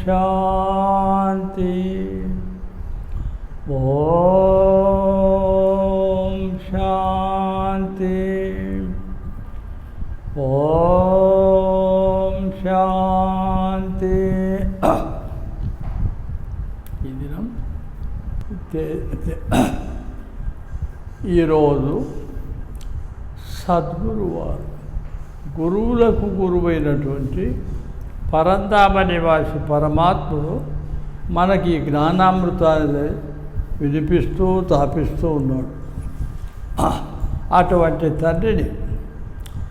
శాంతి ఓం శాంతి ఓం శాంతి ఈ దినం ఈరోజు సద్గురువారు గురువులకు గురువైనటువంటి పరంధామ నివాసి పరమాత్ముడు మనకి జ్ఞానామృతాన్ని వినిపిస్తూ తాపిస్తూ ఉన్నాడు. అటువంటి తండ్రిని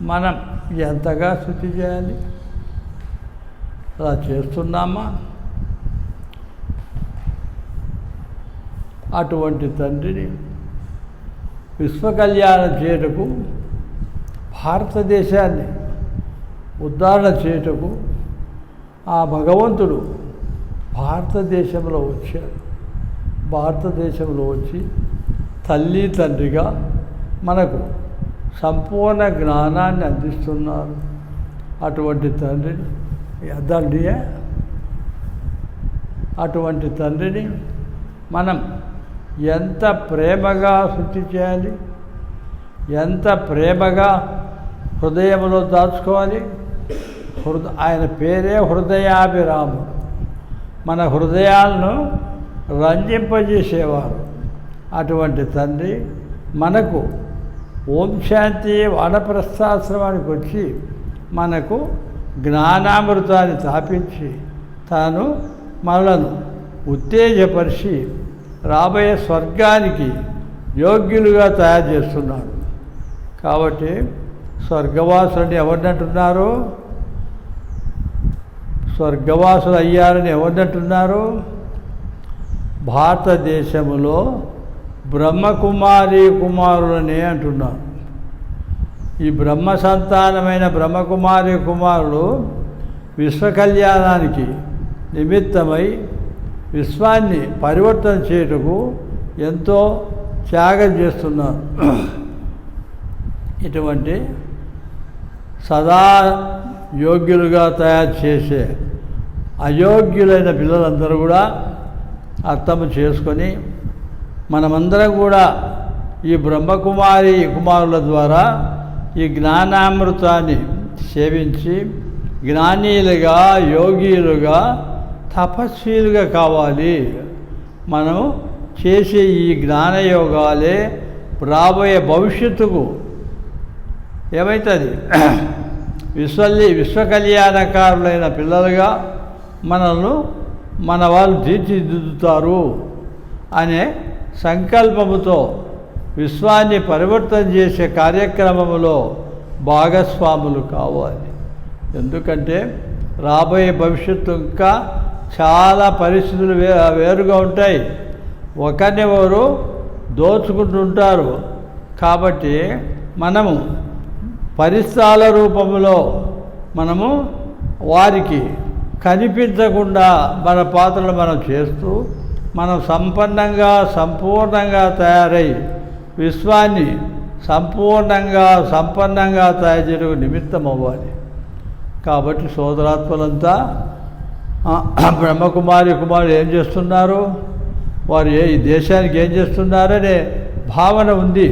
మనం ఎంతగా శృతి చేయాలి? అలా చేస్తున్నామా? అటువంటి తండ్రిని విశ్వకళ్యాణం చేయటకు భారతదేశాన్ని ఉద్ధారణ చేయటకు ఆ భగవంతుడు భారతదేశంలో వచ్చాడు భారతదేశంలో వచ్చి తల్లి తండ్రిగా మనకు సంపూర్ణ జ్ఞానాన్ని అందిస్తున్నారు. అటువంటి తండ్రిని తండ్రియే అటువంటి తండ్రిని మనం ఎంత ప్రేమగా శుద్ధి చేయాలి? ఎంత ప్రేమగా హృదయంలో దాచుకోవాలి? హృద ఆయన పేరే హృదయాభిరాముడు. మన హృదయాలను రంజింపజేసేవారు. అటువంటి తండ్రి మనకు ఓం శాంతి వానప్రస్థాశ్రమానికి వచ్చి మనకు జ్ఞానామృతాన్ని తాపించి తాను మనలను ఉత్తేజపరిచి రాబోయే స్వర్గానికి యోగ్యులుగా తయారు చేస్తున్నాడు. కాబట్టి స్వర్గవాసులని ఎవరినంటున్నారో స్వర్గవాసులు అయ్యారని ఎవరినంటున్నారు భారతదేశంలో బ్రహ్మకుమారి కుమారులని అంటున్నారు. ఈ బ్రహ్మ సంతానమైన బ్రహ్మకుమారి కుమారులు విశ్వకళ్యాణానికి నిమిత్తమై విశ్వాన్ని పరివర్తన చేయుటకు ఎంతో త్యాగం చేస్తున్నారు. ఇటువంటి సదా యోగ్యులుగా తయారు చేసే అయోగ్యులైన పిల్లలందరూ కూడా అర్థం చేసుకొని మనమందరం కూడా ఈ బ్రహ్మకుమారి కుమారుల ద్వారా ఈ జ్ఞానామృతాన్ని సేవించి జ్ఞానీయులుగా యోగీలుగా తపస్వీలుగా కావాలి. మనం చేసే ఈ జ్ఞానయోగాలే రాబోయే భవిష్యత్తుకు ఏమవుతుంది విశ్వల్లి విశ్వకళ్యాణకారులైన పిల్లలుగా మనల్ని మన వాళ్ళు తీర్చిదిద్దుతారు అనే సంకల్పముతో విశ్వాన్ని పరివర్తన చేసే కార్యక్రమంలో భాగస్వాములు కావాలి. ఎందుకంటే రాబోయే భవిష్యత్తు ఇంకా చాలా పరిస్థితులు వే వేరుగా ఉంటాయి. ఒకరినెవరు దోచుకుంటుంటారు కాబట్టి మనము పరిస్థాల రూపంలో మనము వారికి కనిపించకుండా మన పాత్రలు మనం చేస్తూ మనం సంపన్నంగా సంపూర్ణంగా తయారై విశ్వాన్ని సంపూర్ణంగా సంపన్నంగా తయారు చేయడం నిమిత్తం అవ్వాలి కాబట్టి సోదరాత్మలంతా బ్రహ్మకుమారి కుమారులు ఏం చేస్తున్నారు? వారు ఏ ఈ దేశానికి ఏం చేస్తున్నారనే భావన ఉంది.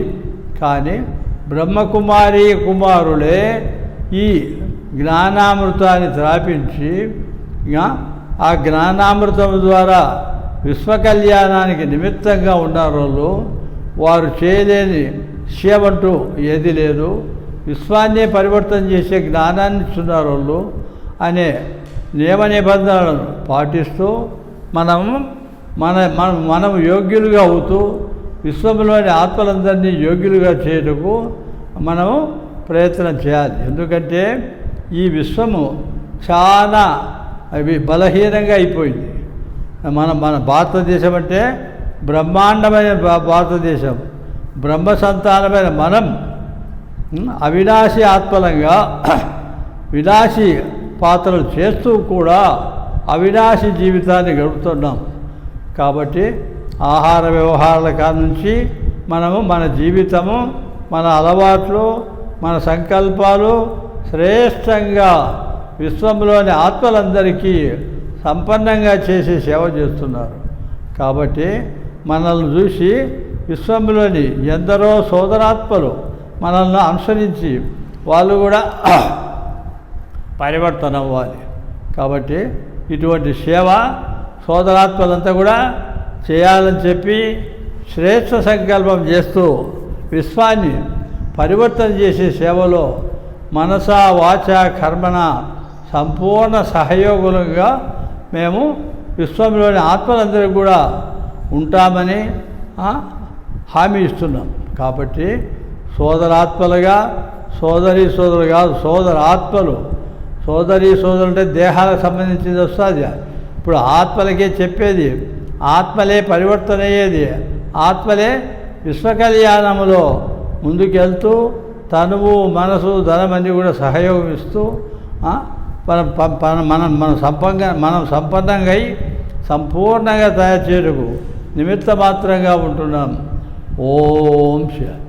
కానీ బ్రహ్మకుమారి కుమారులే ఈ జ్ఞానామృతాన్ని త్రాపించి ఆ? జ్ఞానామృతం ద్వారా విశ్వకళ్యాణానికి నిమిత్తంగా ఉన్నారు వాళ్ళు వారు చేయలేని సేవంటూ ఏది లేదు. విశ్వాన్నే పరివర్తన చేసే జ్ఞానాన్ని ఇస్తున్నారు వాళ్ళు అనే నియమ నిబంధనలను పాటిస్తూ మనం మన మనం మనం యోగ్యులుగా అవుతూ విశ్వంలోని ఆత్మలందరినీ యోగ్యులుగా చేయటకు మనం ప్రయత్నం చేయాలి. ఎందుకంటే ఈ విశ్వము చాలా అవి బలహీనంగా అయిపోయింది. మన మన భారతదేశం అంటే బ్రహ్మాండమైన భా- భారతదేశం. బ్రహ్మ సంతానమైన మనం అవినాశి ఆత్మలంగా వినాశి పాత్రలు చేస్తూ కూడా అవినాశి జీవితాన్ని గడుపుతున్నాం. కాబట్టి ఆహార వ్యవహారాల కాడ నుంచి మనము మన జీవితము మన అలవాట్లు మన సంకల్పాలు శ్రేష్టంగా విశ్వంలోని ఆత్మలందరికీ సంపన్నంగా చేసి సేవ చేస్తున్నారు. కాబట్టి మనల్ని చూసి విశ్వంలోని ఎందరో సోదరాత్మలు మనల్ని అనుసరించి వాళ్ళు కూడా పరివర్తన అవ్వాలి. కాబట్టి ఇటువంటి సేవ సోదరాత్మలంతా కూడా చేయాలని చెప్పి శ్రేష్ఠ సంకల్పం చేస్తూ విశ్వాన్ని పరివర్తన చేసే సేవలో మనస వాచ కర్మణ సంపూర్ణ సహయోగులుగా మేము విశ్వంలోని ఆత్మలందరికీ కూడా ఉంటామని హామీ ఇస్తున్నాం. కాబట్టి సోదరాత్మలుగా సోదరి సోదరులు కాదు సోదర ఆత్మలు సోదరి సోదరులు అంటే దేహాలకు సంబంధించింది వస్తుంది ఇప్పుడు ఆత్మలకే చెప్పేది ఆత్మలే పరివర్తన అయ్యేది. ఆత్మలే విశ్వకళ్యాణములో ముందుకెళ్తూ తనువు మనసు ధనమని కూడా సహయోగం ఇస్తూ మనం ప- ప- మనం మనం సంపంగ మనం సంపన్నంగా అయి సంపూర్ణంగా తయారు చేయటకు నిమిత్త మాత్రంగా ఉంటున్నాం. ఓం శాంతి